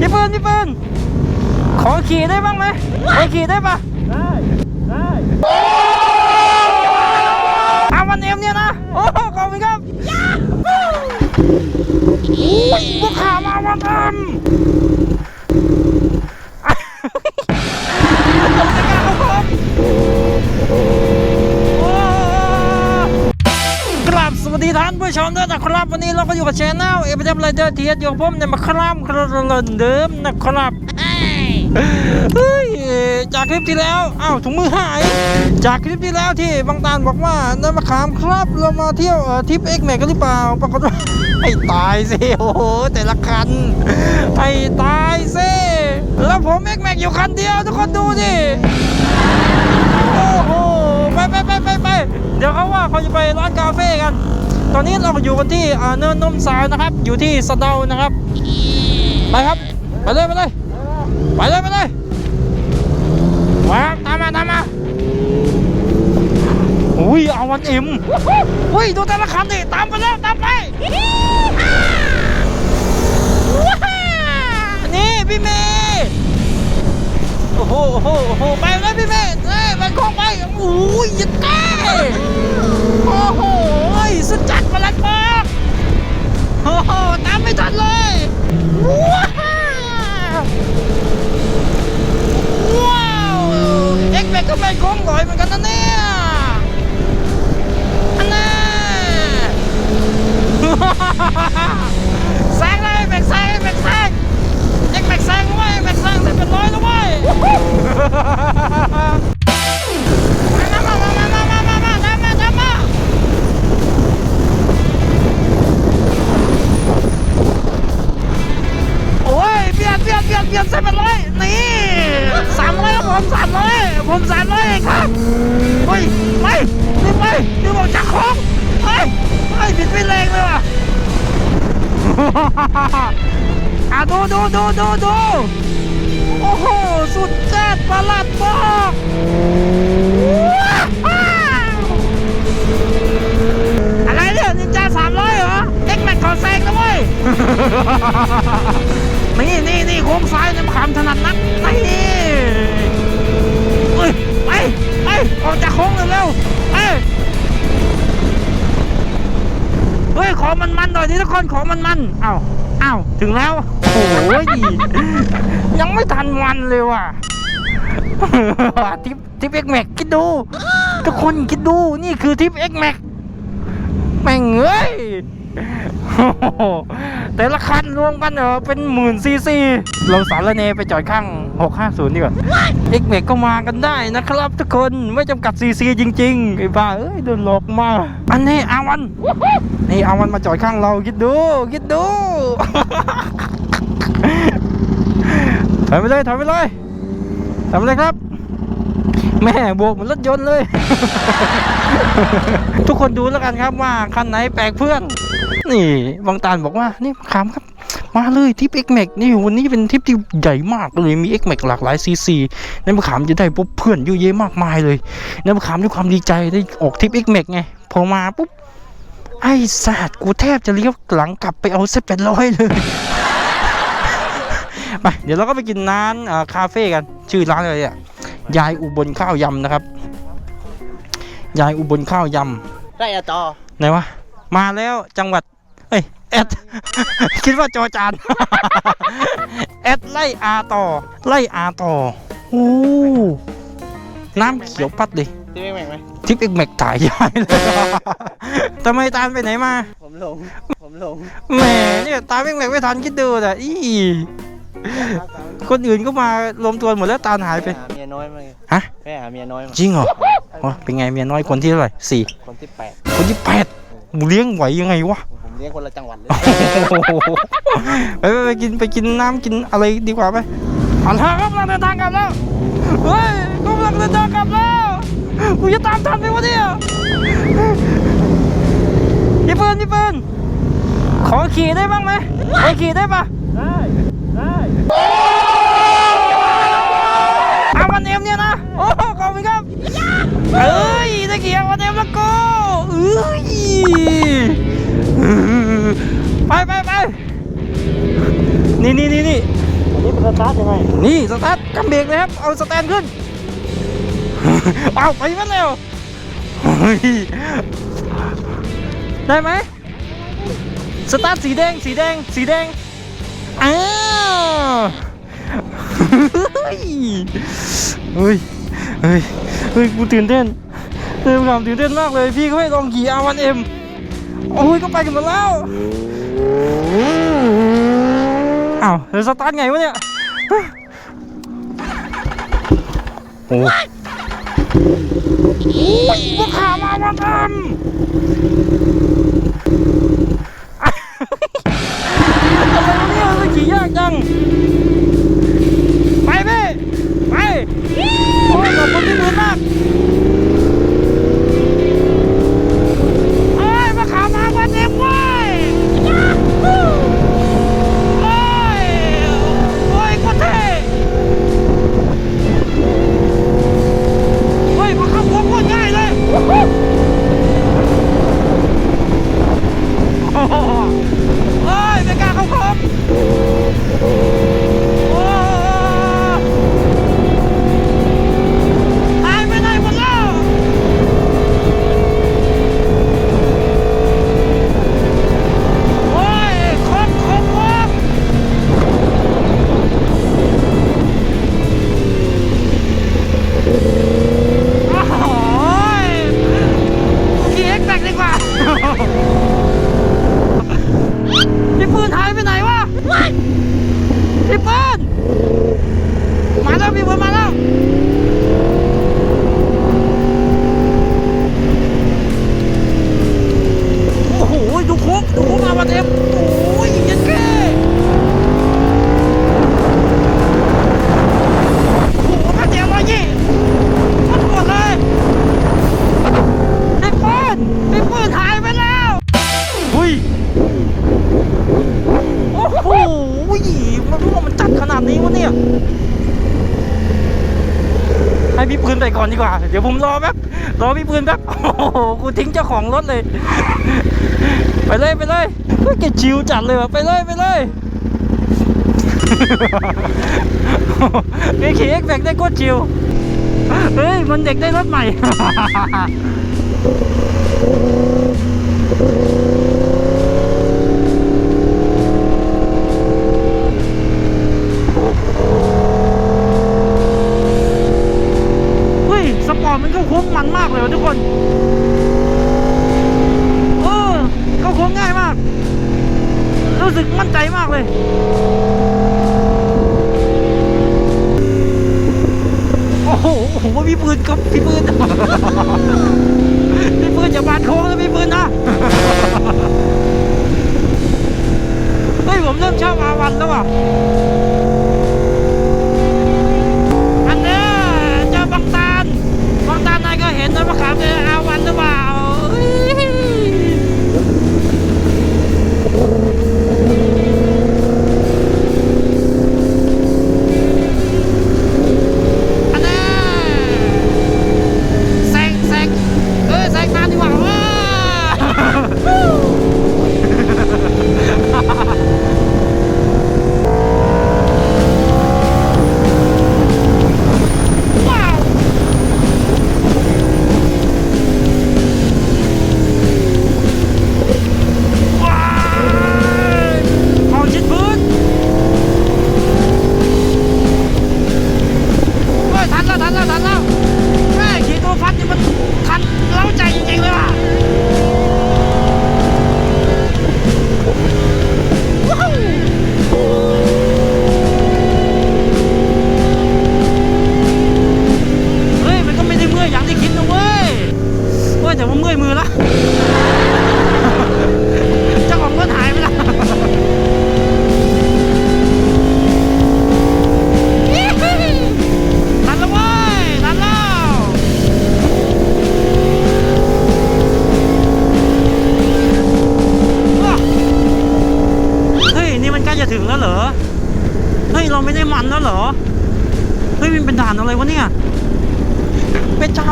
พี่ปืนพี่ปืนขอขี่ได้บ้างไหมขอขี่ได้ปะได้ได้อาวันเอ็มเนี่ยนะโอ้โหขอบคุณครับพวกข่าวมาวันเอ็ม วัสดีท่านผู้ชมด้วยนะครับวันนี้เราก็อยู่กับชแนลเอฟเอฟไรเดอร์เทีเอสอยู่กับผมในมาครามครนเดิมนะครับเฮ้ยจากคลิปที่แล้วอ้าวถุงมือหาย จากคลิปที่แล้วที่บางตาลบอกว่าน้ำมะขามครับเรามาเที่ยวเอทริปเอ็กแม็กกันหรือเปล่าปรากฏว่าให้ตายสิโอ้โหแต่ละคันให้ตายสิแล้วผมเอ็กแมกอยู่คันเดียวทุกคนดูดิโอ้โหไปไปไปไปไปเดี๋ยวเขาว่าเขาจะไปร้านกาเฟ่กัน ตอนนี้เราอยู่กันที่เนินนมสาวนะครับ อยู่ที่สะเดานะครับ ไปครับ ไปเลยไปเลยไปเลยไปเลยมาตามมาตามมาอุ้ยเอาวันเอ็มอุ้ยดูแต่ละคันดิตามไปแล้วตามไปนี่พี่เมย์โอ้โหโอ้โหโอ้โหไปเลยพี่เมย์เอ้ยไปคงไปโอ้ยยัดแก่โอ้โหย สุดจัดประหลัดบอกโอ้โหตามไม่ทันเลยว้าวว้าวเอ็กแบกก็ไปโค้งลอยเหมือนกันนะเนี่ย อะดูดูดูดูดูโอ้โห สุดจัดประหลัดบอกว้าวอะไรเนี่ยนินจาสามร้อยเหรอเอ็กแม็กขอแซงนะเว้ยนี่นี่นี่โค้งซ้ายน้ำขามถนัดนักนี่ ทุกคนขอมันมันๆอ้าวอ้าวถึงแล้วโอ้ยยังไม่ทันวันเลยว่ะทิปทิปเอ็กแม็กคิดดู ทุกคนคิดดูนี่คือทิปเอ็กแม็กแม่งเอ้ย แต่ละคันรวมกันเหรอเป็นหมื่นซีซีเราสารเนไปจอดข้าง 650 ดีกว่าเอ็กเมกก็มากันได้นะครับทุกคนไม่จำกัดซีซีจริงๆไอ้บ้าเอ้ยโดนหลอกมา อันนี้อาวันนี่อาวันมาจอดข้างเราคิดดูคิดดูถอยไปเลยถอยไปเลยถอยไปเลยครับ แม่บวกเหมือนรถยนต์เลย ทุกคนดูแล้วกันครับว่าคันไหนแปลกเพื่อน นี่บางตาลบอกว่านี่ขามครับ มาเลยทิป X Max นี่วันนี้เป็นทิปที่ใหญ่มากเลยมี X Max หลากหลายซีซีในมะขามจะได้พบเพื่อนเยอะแยะมากมายเลยในมะขามด้วยความดีใจได้ออกทิป X Max ไงพอมาปุ๊บไอ้สัตว์กูแทบจะเลี้ยวหลังกลับไปเอาเซ็ตแปดร้อยเลยไปเดี๋ยวเราก็ไปกินร้านคาเฟ่กัน ชื่อร้านอะไรอะ ยายอุบลข้าวยำนะครับ ยายอุบลข้าวยำได้อะจอไหนวะมาแล้วจังหวัด เอ้ยแอด คิดว่าจอจานแอดไล่อาต่อ ไล่อาต่อโอ้น้ำเขียวปัดเลยที่ไม่แม่งไหมทิปเอ็กแม็กถ่ายยายเลยทำไมตามไปไหนมา ผมหลง ผมหลง แหมเนี่ยตามเอ็กแม็กไม่ทันคิดดูแต่อีคนอื่นก็มารวมตัวหมดแล้วตาลหายไปหาเมีย น้อยมาไงฮะแม่หาเมียน้อยมาจริงเหรอวะเป็นไงเมียน้อยคนที่เท่าไหร่สี่คนที่แปดคนที่แปดเลี้ยงไหวยังไงวะผมเลี้ยงคนละจังหวัดเลยโอ้โหไปไปไปกินไปกินน้ำกินอะไรดีกว่าไปเอาละครับเราเดินทางกลับแล้วเฮ้ยกำลังเดินทางกลับแล้วกูจะตามทันไหมวะเนี่ยพี่ปืนพี่ปืนขอขี่ได้บ้างไหมขอขี่ได้ปะได้ได้ เอ้ยตะเกียบมาเต็มแล้วก็เอ้ยไปไปไปนี่นี่นี่นี่นี่เป็นสตาร์ทยังไงนี่สตาร์ทกำเบรกเลยครับ เอาสแตนขึ้นเอาไปมันเร็วได้ไหมสตาร์ทสีแดงสีแดงสีแดงอ้าวเฮ้ยเฮ้ย เฮ้ยกูตื่นเต้นเต็มคำตื่นเต้นมากเลย พี่เขาให้ลองขี่ R1M โอ้ยก็ไปกันหมดแล้วอ้าวแล้วสตาร์ทไงวะเนี่ยโอ้ยว่าขามาบังเอิญ ให้พี่ปืนไปก่อนดีกว่า เดี๋ยวผมรอแป๊บ รอพี่ปืนแป๊บ โอ้โห กูทิ้งเจ้าของรถเลย ไปเลยไปเลยเกชิวจัดเลยไปเลยไปเลยพี่ขี่เอ็กแได้โคตรชิว เฮ้ย มันเด็กได้รถใหม่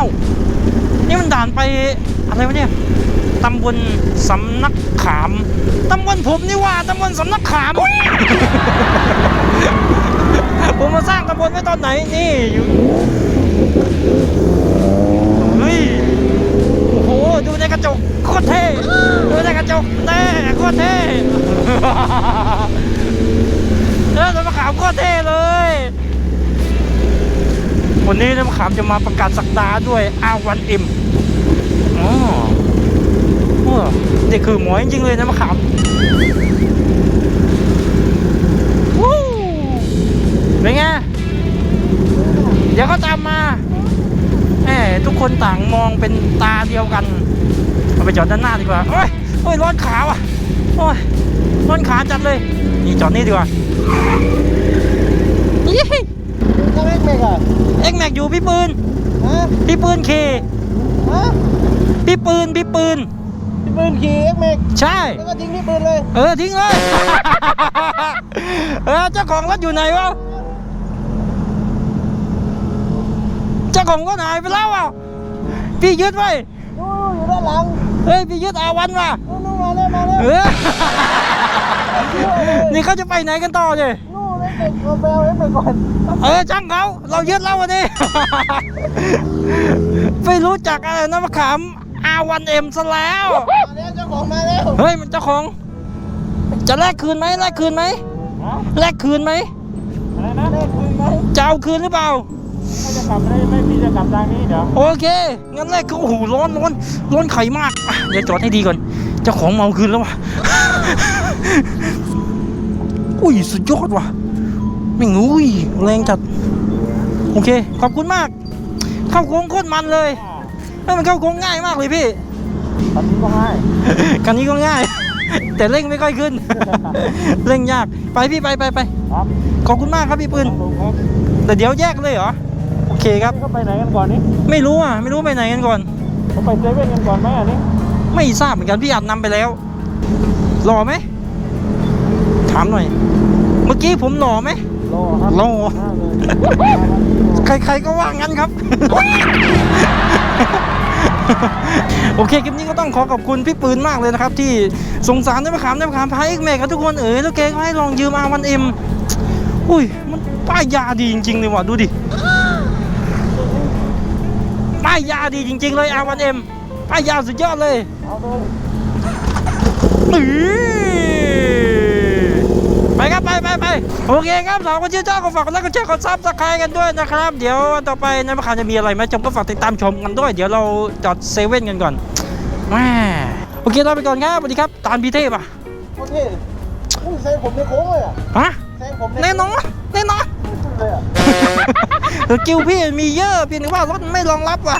า นี่มันด่านไปอะไรวะเนี่ยตำบลสำนักขาม ตำบลผมนี่ว่าตำบลสำนักขาม ผมมาสร้างตำบลไว้ตอนไหนนี่อยู่เฮ้ยโอ้โหดูในกระจกโคตรเท่ดูในกระจกแน่โคตรเท่เออสำนักขามโคตรเท่เลย วันนี้มะขามจะมาประกาศสักดาด้วยอาวันเอ็มอ๋อโอ้นี่คือหมวยจริงๆเลยนะมะขามวู้เป็นไง เดี๋ยวเขาตามมาแหมทุกคนต่างมองเป็นตาเดียวกัน เอาไปจอดด้านหน้าดีกว่า โอ้ยโอ้ยร้อนขาว่ะ โอ้ยร้อนขาจัดเลย นี่จอดนี่ดีกว่า ยี่ก็เล็กเมกอะเอ็กแม็กอยู่พี่ปืนฮะพี่ปืนเคฮะพี่ปืนพี่ปืนพี่ปืนขี่เอ็กเมกใช่ แล้วก็ทิ้งพี่ปืนเลย เออทิ้งเลย เออเจ้าของรถอยู่ไหนวะเจ้าของรถหายไปแล้วอะพี่ยึดไว้นู่นอยู่ด้านหลัง เฮ้ยพี่ยึดอาวันว่ะนู่นนู่นมาแล้วมาแล้วเออ นี่เขาจะไปไหนกันต่อเนี่ยนู่น เอ็กเมกเอาไปเอาเอ็กเมกก่อนเออช่างเขาเรายึดแล้ววันนี้ ไม่รู้จักอะไรนะมะขาม R1M ซะแล้ว มาแล้วเจ้าของมาแล้วเฮ้ยมันเจ้าของ จะแลกคืนไหมแลกคืนไหมฮะแลกคืนไหมอะไรนะเลขคืนไหมจะเอาคืนหรือเปล่า ไม่จะกลับไม่ไม่พี่จะกลับทางนี้เดี๋ยวโอเค งั้นแรกก็โอ้โหร้อนร้อนร้อนไข่มากอะเดี๋ยวจอดให้ดีก่อน เจ้าของเมาคืนแล้ววะอุ้ยสุดยอดว่ะ ไม่งอุ้ยแรงจัด โอเค ขอบคุณมาก เข้าโค้งโคตรมันเลยให้มันเข้าโค้งง่ายมากเลยพี่ตอนนี้ก็ให้คันนี้ก็ง่าย แต่เร่งไม่ค่อยขึ้น เร่งยาก ไปพี่ไปไปไปครับขอบคุณมากครับพี่ปืนลงครับแต่เดี๋ยวแยกเลยเหรอ โอเคครับเขาไปไหนกันก่อนนี่ ไม่รู้อะ ไม่รู้ไปไหนกันก่อนเขาไปเซเว่นกันก่อนไหมอันนี้ ไม่ทราบเหมือนกันพี่อัดนำไปแล้ว หล่อไหม ถามหน่อย เมื่อกี้ผมหล่อไหม รอครับหล่อมากเลยใครๆก็ว่างั้นครับ โอเคคลิปนี้ก็ต้องขอขอบคุณพี่ปืนมากเลยนะครับ ที่สงสารได้มาขามได้มาขามพายเอ็กเมกกับทุกคนเอ๋ยแล้วแกก็ให้ลองยืมอาวันเอ็มอุ้ยมันป้ายยาดีจริงๆเลยว่ะดูดิป้ายยาดีจริง ๆ เลยอาวันเอ็มป้ายยาสุดยอดเลยเอาเลยอื้อ ไปครับไปไปไปโอเคครับสาวคนชื่อเจ้าก็ฝากกดไลค์กดแชร์กดซับสไครต์กันด้วยนะครับ เดี๋ยววันต่อไปในมะขามจะมีอะไรไหมจงก็ฝากติดตามชมกันด้วย เดี๋ยวเราจอดเซเว่นกันก่อนแม่โอเคลาไปก่อนครับสวัสดีครับตานพีเทพอะโอเคอุ้ยแซงผมในโค้งเลยอะฮะแซงผมในแน่นอนแน่นอนเลยอะสกิลพี่มีเยอะเพียงแต่ว่ารถไม่รองรับว่ะ